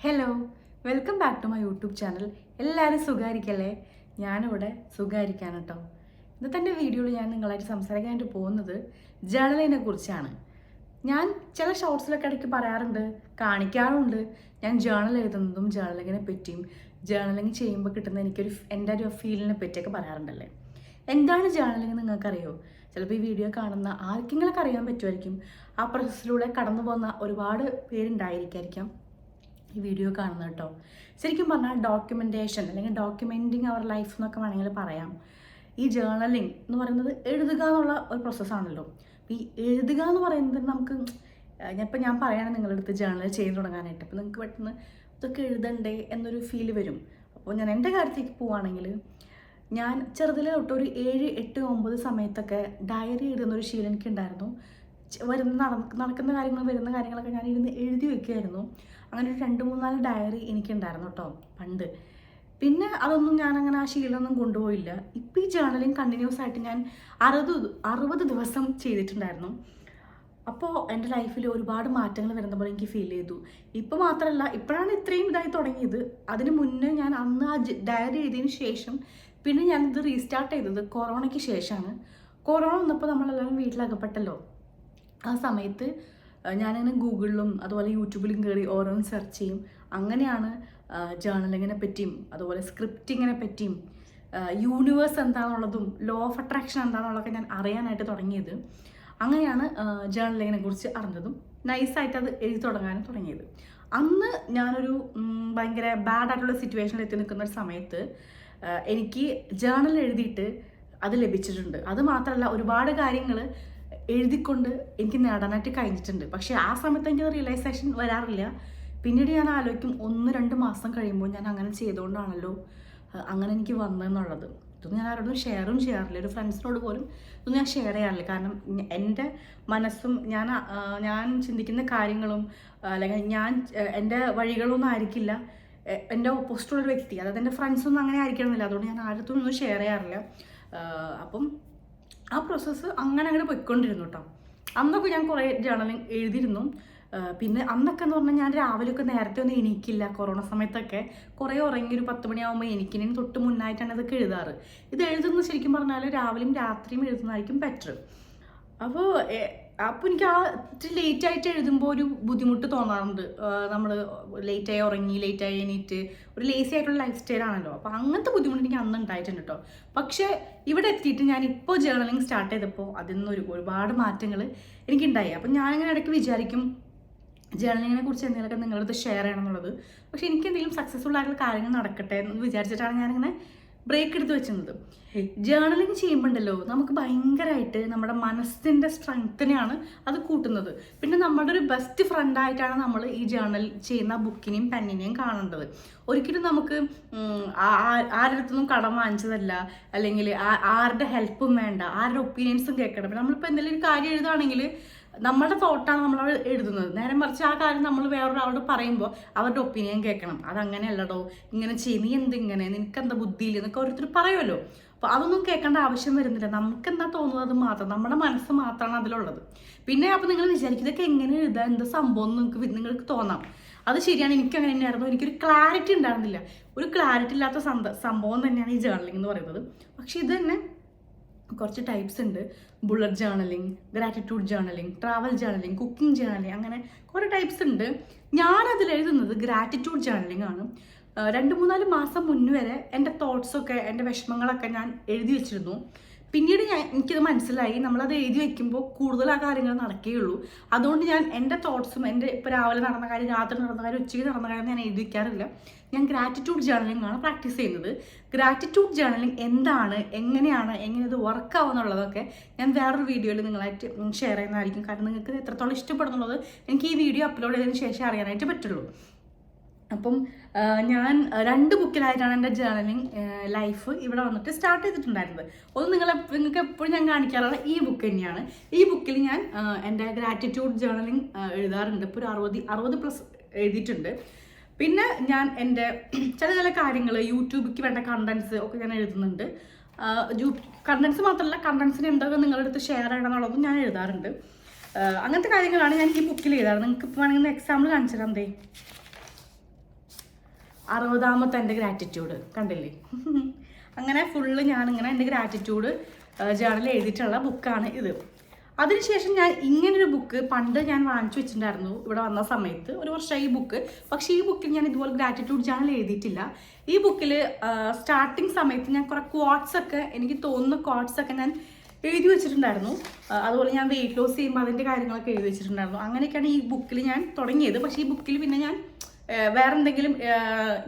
Hello welcome back to my YouTube channel എല്ലാവരും സുഖമായിരിക്കല്ലേ? ഞാനിവിടെ സുഖമായിരിക്കാൻ കേട്ടോ ഇന്നത്തെ എന്റെ വീഡിയോയിൽ ഞാൻ നിങ്ങളായിട്ട് സംസാരിക്കാനായിട്ട് പോകുന്നത് ജേണലിനെ കുറിച്ചാണ്. ഞാൻ ചില ഷോർട്സിലൊക്കെ ഇടയ്ക്ക് പറയാറുണ്ട് കാണിക്കാറുണ്ട്. ഞാൻ ജേണൽ എഴുതുന്നതും ജേണലിങ്ങിനെ പറ്റിയും ജേണലിങ് ചെയ്യുമ്പോൾ കിട്ടുന്ന എനിക്കൊരു എന്റെ ഒരു ഫീലിനെ പറ്റിയൊക്കെ പറയാറുണ്ടല്ലേ? എന്താണ് ജേണലിങ് നിങ്ങൾക്കറിയോ? ചിലപ്പോൾ ഈ വീഡിയോ കാണുന്ന ആർക്കെങ്കിലൊക്കെ അറിയാൻ പറ്റുമായിരിക്കും. ആ പ്രോസസ്സിലൂടെ കടന്നു പോകുന്ന ഒരുപാട് പേരുണ്ടായിരിക്കാം ഈ വീഡിയോ കാണുന്നത് കേട്ടോ ശരിക്കും പറഞ്ഞാൽ ഡോക്യുമെന്റേഷൻ അല്ലെങ്കിൽ ഡോക്യുമെന്റിങ് അവർ ലൈഫ് എന്നൊക്കെ വേണമെങ്കിൽ പറയാം. ഈ ജേർണലിങ് എന്ന് പറയുന്നത് എഴുതുക എന്നുള്ള ഒരു പ്രോസസ്സാണല്ലോ ഈ എഴുതുക എന്ന് പറയുന്നത് നമുക്ക് ഇപ്പം ഞാൻ പറയുകയാണ് നിങ്ങളുടെ അടുത്ത് ജേർണൽ ചെയ്ത് തുടങ്ങാനായിട്ട്. അപ്പോൾ നിങ്ങൾക്ക് പെട്ടെന്ന് ഇതൊക്കെ എഴുതണ്ടേ എന്നൊരു ഫീൽ വരും. അപ്പോൾ ഞാൻ എന്റെ കാര്യത്തേക്ക് പോവുകയാണെങ്കിൽ ഞാൻ ചെറുതിലെ തൊട്ട് ഒരു ഏഴ് എട്ട് ഒമ്പത് സമയത്തൊക്കെ ഡയറി എഴുതുന്ന ഒരു ശീലം എനിക്കുണ്ടായിരുന്നു. വരുന്ന നടക്കുന്ന കാര്യങ്ങൾ വരുന്ന കാര്യങ്ങളൊക്കെ ഞാൻ ഇരുന്ന് എഴുതി വെക്കുമായിരുന്നു അങ്ങനെ ഒരു രണ്ട് മൂന്നാൽ ഡയറി എനിക്കുണ്ടായിരുന്നു കേട്ടോ പണ്ട്. പിന്നെ അതൊന്നും ഞാൻ അങ്ങനെ ആ ശീലമൊന്നും കൊണ്ടുപോയില്ല. ഇപ്പം ഈ ജേർണലിങ് കണ്ടിന്യൂസ് ആയിട്ട് ഞാൻ അറുപത് അറുപത് ദിവസം ചെയ്തിട്ടുണ്ടായിരുന്നു. അപ്പോൾ എന്റെ ലൈഫിൽ ഒരുപാട് മാറ്റങ്ങൾ വരുന്ന പോലെ എനിക്ക് ഫീൽ ചെയ്തു. ഇപ്പോൾ മാത്രമല്ല ഇപ്പോഴാണ് ഇത്രയും ഇതായി തുടങ്ങിയത്. അതിന് മുന്നേ ഞാൻ അന്ന് ആ ഡയറി എഴുതിയതിന് ശേഷം പിന്നെ ഞാൻ ഇത് റീസ്റ്റാർട്ട് ചെയ്തത് കൊറോണയ്ക്ക് ശേഷമാണ് കൊറോണ വന്നപ്പോൾ നമ്മളെല്ലാവരും വീട്ടിലകപ്പെട്ടല്ലോ. ആ സമയത്ത് ഞാനിങ്ങനെ ഗൂഗിളിലും അതുപോലെ യൂട്യൂബിലും കയറി ഓരോന്ന് സെർച്ച് ചെയ്യും. അങ്ങനെയാണ് ജേർണലിങ്ങിനെ പറ്റിയും അതുപോലെ സ്ക്രിപ്റ്റിങ്ങിനെ പറ്റിയും യൂണിവേഴ്സ് എന്താണെന്നുള്ളതും ലോ ഓഫ് അട്രാക്ഷൻ എന്താണെന്നുള്ളതൊക്കെ ഞാൻ അറിയാനായിട്ട് തുടങ്ങിയത്. അങ്ങനെയാണ് ജേർണലിങ്ങിനെ കുറിച്ച് അറിഞ്ഞതും നൈസായിട്ട് അത് എഴുതി തുടങ്ങാനും തുടങ്ങിയത്. അന്ന് ഞാനൊരു ഭയങ്കര ബാഡായിട്ടുള്ള സിറ്റുവേഷനിൽ എത്തി നിൽക്കുന്ന ഒരു സമയത്ത് എനിക്ക് ജേർണൽ എഴുതിയിട്ട് അത് ലഭിച്ചിട്ടുണ്ട്. അത് മാത്രമല്ല ഒരുപാട് കാര്യങ്ങൾ എഴുതിക്കൊണ്ട് എനിക്ക് നേടാനായിട്ട് കഴിഞ്ഞിട്ടുണ്ട്. പക്ഷേ ആ സമയത്ത് എനിക്ക് റിയലൈസേഷൻ വരാറില്ല. പിന്നീട് ഞാൻ ആലോചിക്കും ഒന്ന് രണ്ട് മാസം കഴിയുമ്പോൾ ഞാൻ അങ്ങനെ ചെയ്തുകൊണ്ടാണല്ലോ അങ്ങനെ എനിക്ക് വന്നതെന്നുള്ളത്. ഇതൊന്നും ഞാൻ ആരോടും ഷെയറും ചെയ്യാറില്ല. ഒരു ഫ്രണ്ട്സിനോട് പോലും ഇതൊന്നും ഞാൻ ഷെയർ ചെയ്യാറില്ല. കാരണം എന്റെ മനസ്സും ഞാൻ ഞാൻ ചിന്തിക്കുന്ന കാര്യങ്ങളും അല്ലെങ്കിൽ ഞാൻ എന്റെ വഴികളൊന്നും ആയിരിക്കില്ല. എന്റെ ഓപ്പോസിറ്റുള്ള ഒരു വ്യക്തി അതായത് എന്റെ ഫ്രണ്ട്സൊന്നും അങ്ങനെ ആയിരിക്കണമെന്നില്ല. അതുകൊണ്ട് ഞാൻ ആരുടെ ഒന്നും ഷെയർ ചെയ്യാറില്ല. അപ്പം ആ പ്രോസസ്സ് അങ്ങനെ അങ്ങനെ പോയിക്കൊണ്ടിരുന്നു കേട്ടോ അന്നൊക്കെ ഞാൻ കുറേ ജേണലിങ് എഴുതിയിരുന്നു. പിന്നെ അന്നൊക്കെ എന്ന് പറഞ്ഞാൽ ഞാൻ രാവിലെയൊക്കെ നേരത്തെ ഒന്നും എണീക്കില്ല. കൊറോണ സമയത്തൊക്കെ കുറേ ഉറങ്ങി ഒരു പത്ത് മണിയാകുമ്പോൾ എനിക്കിനും തൊട്ട് മുന്നായിട്ടാണ് ഇതൊക്കെ എഴുതാറ്. ഇത് എഴുതുന്നത് ശരിക്കും പറഞ്ഞാൽ രാവിലെയും രാത്രിയും എഴുതുന്നതായിരിക്കും ബെറ്റർ അപ്പോൾ അപ്പോൾ എനിക്ക് ആ ഇത്തിരി ലേറ്റ് ആയിട്ട് എഴുതുമ്പോൾ ഒരു ബുദ്ധിമുട്ട് തോന്നാറുണ്ട്. നമ്മൾ ലേറ്റായി ഉറങ്ങി ലേറ്റായി എണീറ്റ് ഒരു ലേസി ആയിട്ടുള്ള ലൈഫ് സ്റ്റൈൽ ആണല്ലോ. അപ്പോൾ അങ്ങനത്തെ ബുദ്ധിമുട്ട് എനിക്ക് അന്ന് ഉണ്ടായിട്ടുണ്ട് കേട്ടോ പക്ഷേ ഇവിടെ എത്തിയിട്ട് ഞാൻ ഇപ്പോൾ ജേർണലിങ് സ്റ്റാർട്ട് ചെയ്തപ്പോൾ അതിൽ നിന്ന് ഒരു ഒരുപാട് മാറ്റങ്ങൾ എനിക്കുണ്ടായി. അപ്പം ഞാനിങ്ങനെ ഇടയ്ക്ക് വിചാരിക്കും ജേർണലിങ്ങിനെ കുറിച്ച് എന്തെങ്കിലുമൊക്കെ നിങ്ങളടുത്ത് ഷെയർ ചെയ്യണം എന്നുള്ളത്. പക്ഷേ എനിക്ക് എന്തെങ്കിലും സക്സസ്ഫുൾ ആയിട്ടുള്ള കാര്യങ്ങൾ നടക്കട്ടെ എന്ന് വിചാരിച്ചിട്ടാണ് ഞാനിങ്ങനെ ബ്രേക്ക് എടുത്ത് വെച്ചിരുന്നത്. ജേർണലിങ് ചെയ്യുമ്പോണ്ടല്ലോ നമുക്ക് ഭയങ്കരമായിട്ട് നമ്മുടെ മനസ്സിന്റെ സ്ട്രെങ്ത്തിനെയാണ് അത് കൂട്ടുന്നത്. പിന്നെ നമ്മുടെ ഒരു ബെസ്റ്റ് ഫ്രണ്ടായിട്ടാണ് നമ്മൾ ഈ ജേർണൽ ചെയ്യുന്ന ബുക്കിനെയും പെന്നിനെയും കാണേണ്ടത്. ഒരിക്കലും നമുക്ക് ആരടുത്തൊന്നും കടം വാങ്ങിച്ചതല്ല. അല്ലെങ്കിൽ ആരുടെ ഹെൽപ്പും വേണ്ട. ആരുടെ ഒപ്പീനിയൻസും കേൾക്കണം നമ്മളിപ്പോൾ എന്തെങ്കിലും ഒരു കാര്യം എഴുതുകയാണെങ്കിൽ നമ്മുടെ തോട്ടാണ് നമ്മൾ എഴുതുന്നത്. നേരെ മറിച്ച് ആ കാര്യം നമ്മൾ വേറൊരാളോട് പറയുമ്പോൾ അവരുടെ ഒപ്പീനിയൻ കേൾക്കണം. അതങ്ങനെയല്ലടോ ഇങ്ങനെ ചെയ്യും നീ എന്തിങ്ങനെ നിനക്ക് എന്താ ബുദ്ധിയില്ല എന്നൊക്കെ ഓരോരുത്തർ പറയുമല്ലോ അപ്പോൾ അതൊന്നും കേൾക്കേണ്ട ആവശ്യം വരുന്നില്ല. നമുക്ക് എന്താ തോന്നുന്നത് അത് മാത്രം നമ്മുടെ മനസ്സ് മാത്രമാണ് അതിലുള്ളത്. പിന്നെ അപ്പോൾ നിങ്ങൾ വിചാരിക്കും ഇതൊക്കെ എങ്ങനെ എഴുതാം? എന്താ സംഭവം നിങ്ങൾക്ക് നിങ്ങൾക്ക് തോന്നാം. അത് ശരിയാണ് എനിക്ക് അങ്ങനെ തന്നെയായിരുന്നു. എനിക്കൊരു ക്ലാരിറ്റി ഉണ്ടായിരുന്നില്ല. ഒരു ക്ലാരിറ്റി ഇല്ലാത്ത സംഭവം തന്നെയാണ് ഈ ജേർണലിംഗ് എന്ന് പറയുന്നത്. പക്ഷേ ഇത് തന്നെ കുറച്ച് ടൈപ്സ് ഉണ്ട്. Bullet journaling gratitude journaling travel journaling cooking journaling അങ്ങനെ കുറേ ടൈപ്സ് ഉണ്ട്. ഞാനതിൽ എഴുതുന്നത് ഗ്രാറ്റിറ്റ്യൂഡ് ജേണലിംഗ് ആണ്. രണ്ട് മൂന്നാൽ മാസം മുന്നേ വരെ എന്റെ തോട്ട്സൊക്കെ എന്റെ വിഷമങ്ങളൊക്കെ ഞാൻ എഴുതി വെച്ചിരുന്നു. പിന്നീട് ഞാൻ എനിക്കത് മനസ്സിലായി. നമ്മളത് എഴുതി വെക്കുമ്പോൾ കൂടുതൽ ആ കാര്യങ്ങൾ നടക്കുകയുള്ളൂ അതുകൊണ്ട് ഞാൻ എന്റെ തോട്ട്സും എന്റെ ഇപ്പോൾ രാവിലെ നടന്ന കാര്യം രാത്രി നടന്ന കാര്യം ഉച്ചയ്ക്ക് നടന്ന കാര്യം ഞാൻ എഴുതി വയ്ക്കാറില്ല ഞാൻ ഗ്രാറ്റിറ്റ്യൂഡ് ആണ് പ്രാക്ടീസ് ചെയ്യുന്നത്. ഗ്രാറ്റിറ്റ്യൂഡ് ജേർണലിംഗ് എന്താണ് എങ്ങനെയാണ് എങ്ങനെ ഇത് വർക്ക് ആവുന്നുള്ളതൊക്കെ ഞാൻ വേറൊരു വീഡിയോയിൽ നിങ്ങളായിട്ട് ഷെയർ ചെയ്യുന്നതായിരിക്കും. കാരണം നിങ്ങൾക്ക് എത്രത്തോളം ഇഷ്ടപ്പെടുന്നുള്ളത് എനിക്ക് ഈ വീഡിയോ അപ്ലോഡ് ചെയ്തതിന് ശേഷം അറിയാനായിട്ട് പറ്റുള്ളൂ. അപ്പം ഞാൻ രണ്ട് ബുക്കിലായിട്ടാണ് എന്റെ ജേർണലിങ് ലൈഫ് ഇവിടെ വന്നിട്ട് സ്റ്റാർട്ട് ചെയ്തിട്ടുണ്ടായിരുന്നത്. ഒന്ന് നിങ്ങളെ നിങ്ങൾക്ക് എപ്പോഴും ഞാൻ കാണിക്കാറുള്ള ഈ ബുക്ക് തന്നെയാണ്. ഈ ബുക്കിൽ ഞാൻ എന്റെ ഗ്രാറ്റിറ്റ്യൂഡ് ജേർണലിങ് എഴുതാറുണ്ട്. ഇപ്പോൾ ഒരു അറുപത് അറുപത് പ്ലസ് എഴുതിയിട്ടുണ്ട്. പിന്നെ ഞാൻ എന്റെ ചില ചില കാര്യങ്ങൾ യൂട്യൂബിക്ക് വേണ്ട കണ്ടൻസ് ഒക്കെ ഞാൻ എഴുതുന്നുണ്ട്. കണ്ടൻസ് മാത്രമല്ല കണ്ടൻസിന് എന്തൊക്കെ നിങ്ങളുടെ അടുത്ത് ഷെയർ ചെയ്യണം എന്നുള്ളതും ഞാൻ എഴുതാറുണ്ട്. അങ്ങനത്തെ കാര്യങ്ങളാണ് ഞാൻ ഈ ബുക്കിൽ എഴുതാറ്. നിങ്ങൾക്ക് ഇപ്പോൾ വേണമെങ്കിൽ എക്സാമ്പിൾ കാണിച്ചു തരാം അറുപതാമത്തെ എന്റെ ഗ്രാറ്റിറ്റ്യൂഡ് കണ്ടില്ലേ? അങ്ങനെ ഫുള്ള് ഞാനിങ്ങനെ എന്റെ ഗ്രാറ്റിറ്റ്യൂഡ് ജേണൽ എഴുതിയിട്ടുള്ള ബുക്കാണ് ഇത്. അതിനുശേഷം ഞാൻ ഇങ്ങനൊരു ബുക്ക് പണ്ട് ഞാൻ വാങ്ങിച്ചു വെച്ചിട്ടുണ്ടായിരുന്നു. ഇവിടെ വന്ന സമയത്ത് ഒരു വർഷമായി ഈ ബുക്ക് പക്ഷേ ഈ ബുക്കിൽ ഞാൻ ഇതുപോലെ ഗ്രാറ്റിറ്റ്യൂഡ് ജേണൽ എഴുതിയിട്ടില്ല. ഈ ബുക്കിൽ സ്റ്റാർട്ടിങ് സമയത്ത് ഞാൻ കുറേ ക്വാട്സ് ഒക്കെ എനിക്ക് തോന്നുന്ന ക്വാട്സ് ഒക്കെ ഞാൻ എഴുതി വെച്ചിട്ടുണ്ടായിരുന്നു. അതുപോലെ ഞാൻ വെയിറ്റ് ലോസ് ചെയ്യുമ്പോൾ അതിന്റെ കാര്യങ്ങളൊക്കെ എഴുതി വെച്ചിട്ടുണ്ടായിരുന്നു. അങ്ങനെയൊക്കെയാണ് ഈ ബുക്കിൽ ഞാൻ തുടങ്ങിയത്. പക്ഷേ ഈ ബുക്കിൽ പിന്നെ ഞാൻ വേറെ എന്തെങ്കിലും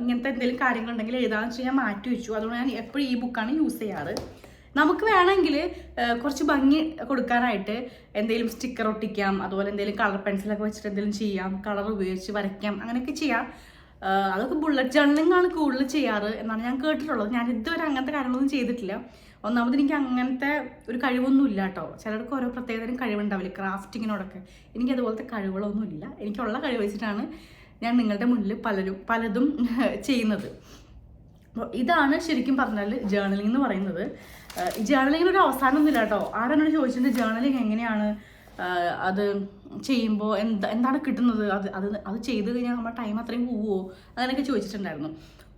ഇങ്ങനത്തെ എന്തെങ്കിലും കാര്യങ്ങളുണ്ടെങ്കിൽ എഴുതാമെന്ന് വെച്ചാൽ ഞാൻ മാറ്റി വെച്ചു. അതുകൊണ്ട് ഞാൻ എപ്പോഴും ഈ ബുക്കാണ് യൂസ് ചെയ്യാറ്. നമുക്ക് വേണമെങ്കിൽ കുറച്ച് ഭംഗി കൊടുക്കാനായിട്ട് എന്തെങ്കിലും സ്റ്റിക്കർ ഒട്ടിക്കാം അതുപോലെ എന്തെങ്കിലും കളർ പെൻസിലൊക്കെ വെച്ചിട്ട് എന്തെങ്കിലും ചെയ്യാം കളർ ഉപയോഗിച്ച് വരയ്ക്കാം അങ്ങനെയൊക്കെ ചെയ്യാം. അതൊക്കെ ബുള്ളറ്റ് ജേർണലിംഗ് ആണ് കൂടുതൽ ചെയ്യാറ് എന്നാണ് ഞാൻ കേട്ടിട്ടുള്ളത്. ഞാൻ ഇതുവരെ അങ്ങനത്തെ കാര്യങ്ങളൊന്നും ചെയ്തിട്ടില്ല. ഒന്നാമത് എനിക്ക് അങ്ങനത്തെ ഒരു കഴിവൊന്നും ഇല്ല കേട്ടോ. ചിലർക്ക് ഓരോ പ്രത്യേകതരം കഴിവുണ്ടാവില്ല ക്രാഫ്റ്റിങ്ങിനോടൊക്കെ എനിക്ക് അതുപോലത്തെ കഴിവുകളൊന്നും ഇല്ല എനിക്കുള്ള കഴിവ് വെച്ചിട്ടാണ് ഞാൻ നിങ്ങളുടെ മുന്നിൽ പലരും പലതും ചെയ്യുന്നത്. ഇതാണ് ശരിക്കും പറഞ്ഞാൽ ജേർണലിംഗ് എന്ന് പറയുന്നത്. ഈ ജേർണലിങ്ങിന് ഒരു അവസാനം അവസാനമൊന്നുമില്ല കേട്ടോ. ആരെന്നോട് ചോദിച്ചിട്ടുണ്ട് ജേർണലിംഗ് എങ്ങനെയാണ് അത് ചെയ്യുമ്പോൾ എന്താ എന്താണ് കിട്ടുന്നത്? അത് അത് അത് ചെയ്ത് കഴിഞ്ഞാൽ നമ്മുടെ ടൈം അത്രയും പോവുമോ അങ്ങനെയൊക്കെ ചോദിച്ചിട്ടുണ്ടായിരുന്നു.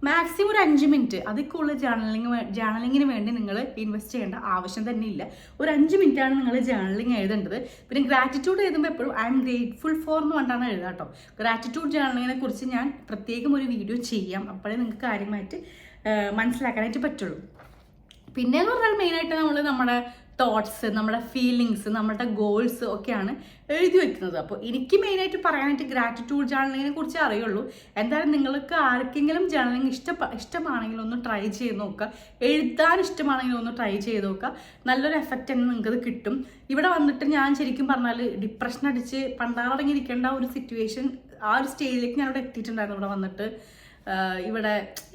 മാക്സിമം ഒരു അഞ്ച് മിനിറ്റ് അതിൽ കൂടുതൽ ജേർണലിംഗ് ജേർണലിങ്ങിന് വേണ്ടി നിങ്ങൾ ഇൻവെസ്റ്റ് ചെയ്യേണ്ട ആവശ്യം തന്നെ ഇല്ല. ഒരു അഞ്ച് മിനിറ്റാണ് നിങ്ങൾ ജേർണലിംഗ് എഴുതേണ്ടത്. പിന്നെ ഗ്രാറ്റിറ്റ്യൂഡ് എഴുതുമ്പോൾ എപ്പോഴും ഐ എം ഗ്രേറ്റ്ഫുൾ ഫോർ എന്ന് പറഞ്ഞാണ് എഴുതുക കേട്ടോ. ഗ്രാറ്റിറ്റ്യൂഡ് ജേർണലിങ്ങിനെ കുറിച്ച് ഞാൻ പ്രത്യേകം ഒരു വീഡിയോ ചെയ്യാം. അപ്പോഴേ നിങ്ങൾക്ക് കാര്യമായിട്ട് മനസ്സിലാക്കാനായിട്ട് പറ്റുള്ളൂ. പിന്നെ എന്ന് പറഞ്ഞാൽ മെയിനായിട്ട് നമ്മൾ നമ്മുടെ തോട്ട്സ് നമ്മുടെ ഫീലിങ്സ് നമ്മുടെ ഗോൾസ് ഒക്കെയാണ് എഴുതി വെക്കുന്നത്. അപ്പോൾ എനിക്ക് മെയിനായിട്ട് പറയാനായിട്ട് ഗ്രാറ്റിറ്റ്യൂഡ് ജേർണലിങ്ങിനെ കുറിച്ച് അറിയുള്ളൂ. എന്തായാലും നിങ്ങൾക്ക് ആർക്കെങ്കിലും ജേർണലിംഗ് ഇഷ്ടപ്പെ ഇഷ്ടമാണെങ്കിൽ ഒന്ന് ട്രൈ ചെയ്ത് നോക്കുക. എഴുതാൻ ഇഷ്ടമാണെങ്കിൽ ഒന്ന് ട്രൈ ചെയ്ത് നോക്കുക. നല്ലൊരു എഫക്റ്റ് തന്നെ നിങ്ങൾക്കത് കിട്ടും. ഇവിടെ വന്നിട്ട് ഞാൻ ശരിക്കും പറഞ്ഞാൽ ഡിപ്രഷൻ അടിച്ച് പണ്ടാറടങ്ങിയിരിക്കേണ്ട ഒരു സിറ്റുവേഷൻ ആ ഒരു സ്റ്റേജിലേക്ക് ഞാൻ എത്തിയിട്ടുണ്ടായിരുന്നു ഇവിടെ വന്നിട്ട്. ഇവിടെ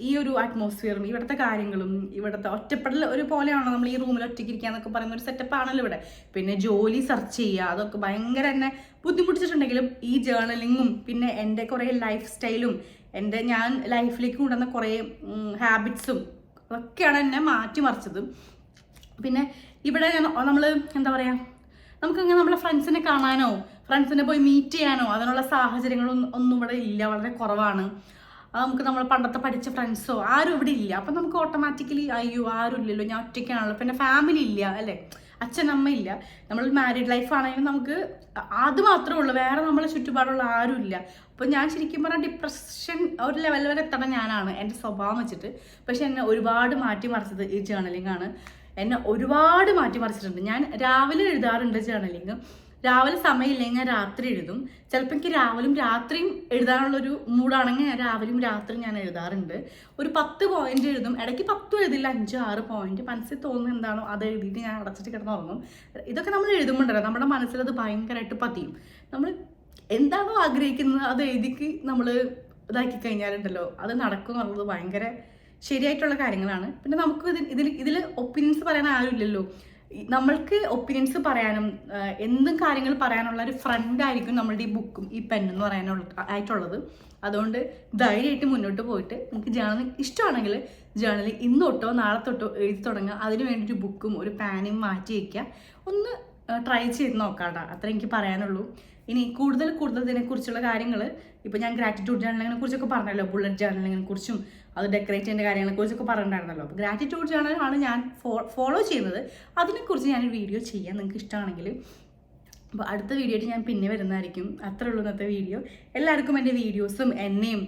ഈ ഒരു അറ്റ്മോസ്ഫിയറും ഇവിടുത്തെ കാര്യങ്ങളും ഇവിടുത്തെ ഒറ്റപ്പെടൽ ഒരു പോലെയാണോ നമ്മൾ ഈ റൂമിൽ ഒറ്റയ്ക്ക് ഇരിക്കുക എന്നൊക്കെ പറയുന്ന ഒരു സെറ്റപ്പ് ആണല്ലോ ഇവിടെ. പിന്നെ ജോലി സെർച്ച് ചെയ്യുക അതൊക്കെ ഭയങ്കര എന്നെ ബുദ്ധിമുട്ടിച്ചിട്ടുണ്ടെങ്കിലും ഈ ജേർണലിങ്ങും പിന്നെ എന്റെ കുറേ ലൈഫ് സ്റ്റൈലും എന്റെ ഞാൻ ലൈഫിലേക്ക് കൊണ്ടുവന്ന കുറേ ഹാബിറ്റ്സും അതൊക്കെയാണ് എന്നെ മാറ്റിമറിച്ചത്. പിന്നെ ഇവിടെ നമ്മൾ എന്താ പറയുക നമുക്കങ്ങനെ നമ്മളെ ഫ്രണ്ട്സിനെ കാണാനോ ഫ്രണ്ട്സിനെ പോയി മീറ്റ് ചെയ്യാനോ അതിനുള്ള സാഹചര്യങ്ങളൊന്നും ഒന്നും ഇവിടെ ഇല്ല വളരെ കുറവാണ്. ആ, നമുക്ക് നമ്മൾ പണ്ടത്തെ പഠിച്ച ഫ്രണ്ട്സോ ആരും ഇവിടെ ഇല്ല. അപ്പം നമുക്ക് ഓട്ടോമാറ്റിക്കലി അയ്യോ ആരും ഇല്ലല്ലോ ഞാൻ ഒറ്റയ്ക്കാണല്ലോ. പിന്നെ ഫാമിലി ഇല്ല അല്ലേ? അച്ഛൻ അമ്മ ഇല്ല. നമ്മൾ മാരീഡ് ലൈഫ് ആണെങ്കിലും നമുക്ക് അത് മാത്രമേ ഉള്ളൂ. വേറെ നമ്മളെ ചുറ്റുപാടുള്ള ആരും ഇല്ല. അപ്പോൾ ഞാൻ ശരിക്കും പറഞ്ഞാൽ ഡിപ്രഷൻ ഒരു ലെവൽ വരെ എത്തണം ഞാനാണ് എന്റെ സ്വഭാവം വെച്ചിട്ട്. പക്ഷെ എന്നെ ഒരുപാട് മാറ്റി മറിച്ചത് ഈ ജേർണലിംഗ് ആണ്. എന്നെ ഒരുപാട് മാറ്റി മറിച്ചിട്ടുണ്ട്. ഞാൻ രാവിലെ എഴുതാറുണ്ട് ജേർണലിങ് രാവിലെ സമയമില്ലെങ്കിൽ ഞാൻ രാത്രി എഴുതും. ചിലപ്പോൾ എനിക്ക് രാവിലും രാത്രിയും എഴുതാനുള്ളൊരു മൂഡാണെങ്കിൽ ഞാൻ രാവിലെയും രാത്രിയും ഞാൻ എഴുതാറുണ്ട്. ഒരു പത്ത് പോയിന്റ് എഴുതും. ഇടയ്ക്ക് പത്തും എഴുതില്ല അഞ്ച് ആറ് പോയിന്റ് മനസ്സിൽ തോന്നുന്നത് എന്താണോ അത് എഴുതിയിട്ട് ഞാൻ അടച്ചിട്ട് കിടന്നുറങ്ങും. ഇതൊക്കെ നമ്മൾ എഴുതുമ്പോണ്ടല്ലോ നമ്മുടെ മനസ്സിലത് ഭയങ്കരമായിട്ട് പതിയും. നമ്മൾ എന്താണോ ആഗ്രഹിക്കുന്നത് അത് എഴുതിക്ക് നമ്മൾ ഇതാക്കി കഴിഞ്ഞാലുണ്ടല്ലോ അത് നടക്കും എന്നുള്ളത് ഭയങ്കര ശരിയായിട്ടുള്ള കാര്യങ്ങളാണ്. പിന്നെ നമുക്ക് ഇതിൽ ഇതിൽ ഒപ്പീനിയൻസ് പറയാൻ ആരുമില്ലല്ലോ. നമ്മൾക്ക് ഒപ്പീനിയൻസ് പറയാനും എന്തും കാര്യങ്ങൾ പറയാനുള്ള ഒരു ഫ്രണ്ട് ആയിരിക്കും നമ്മളുടെ ഈ ബുക്കും ഈ പെൻ എന്ന് പറയാനുള്ള ആയിട്ടുള്ളത്. അതുകൊണ്ട് ധൈര്യമായിട്ട് മുന്നോട്ട് പോയിട്ട് നിങ്ങൾക്ക് ജേണൽ ഇഷ്ടമാണെങ്കിൽ ജേണൽ ഇന്ന് തൊട്ടോ നാളെ തൊട്ടോ എഴുതി തുടങ്ങുക. അതിന് വേണ്ടി ഒരു ബുക്കും ഒരു പാനും മാറ്റി വയ്ക്കുക ഒന്ന് ട്രൈ ചെയ്ത് നോക്കാം കേട്ടോ അത്ര എനിക്ക് പറയാനുള്ളൂ. ഇനി കൂടുതൽ കൂടുതൽ ഇതിനെക്കുറിച്ചുള്ള കാര്യങ്ങൾ ഇപ്പോൾ ഞാൻ ഗ്രാറ്റിറ്റ്യൂഡ് ജേണലിനെ കുറിച്ചൊക്കെ പറഞ്ഞല്ലോ ബുള്ളറ്റ് ജേണലിനെ കുറിച്ചും അത് ഡെക്കറേറ്റ് ചെയ്യേണ്ട കാര്യങ്ങളെ കുറിച്ചൊക്കെ പറഞ്ഞിട്ടുണ്ടായിരുന്നല്ലോ. അപ്പോൾ ഗ്രാറ്റിറ്റ്യൂഡ് ജേണലാണ് ഞാൻ ഫോളോ ചെയ്യുന്നത്. അതിനെക്കുറിച്ച് ഞാനൊരു വീഡിയോ ചെയ്യാം നിങ്ങൾക്ക് ഇഷ്ടമാണെങ്കിൽ. അപ്പോൾ അടുത്ത വീഡിയോ ആയിട്ട് ഞാൻ പിന്നെ വരുന്നതായിരിക്കും. അത്രേ ഉള്ളൂ ഇന്നത്തെ വീഡിയോ എല്ലാവർക്കും എന്റെ വീഡിയോസും എന്നെയും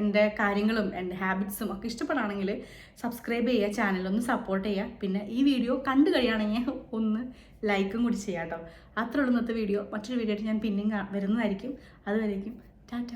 എന്റെ കാര്യങ്ങളും എന്റെ ഹാബിറ്റ്സും ഒക്കെ ഇഷ്ടപ്പെടുകയാണെങ്കിൽ സബ്സ്ക്രൈബ് ചെയ്യുക ചാനലൊന്ന് സപ്പോർട്ട് ചെയ്യുക. പിന്നെ ഈ വീഡിയോ കണ്ടു കഴിയുകയാണെങ്കിൽ ഒന്ന് ലൈക്കും കൂടി ചെയ്യാം കേട്ടോ. അത്രയുള്ള ഇന്നത്തെ വീഡിയോ. മറ്റൊരു വീഡിയോ ആയിട്ട് ഞാൻ പിന്നെയും വരുന്നതായിരിക്കും. അതുവരേക്കും ടാറ്റ.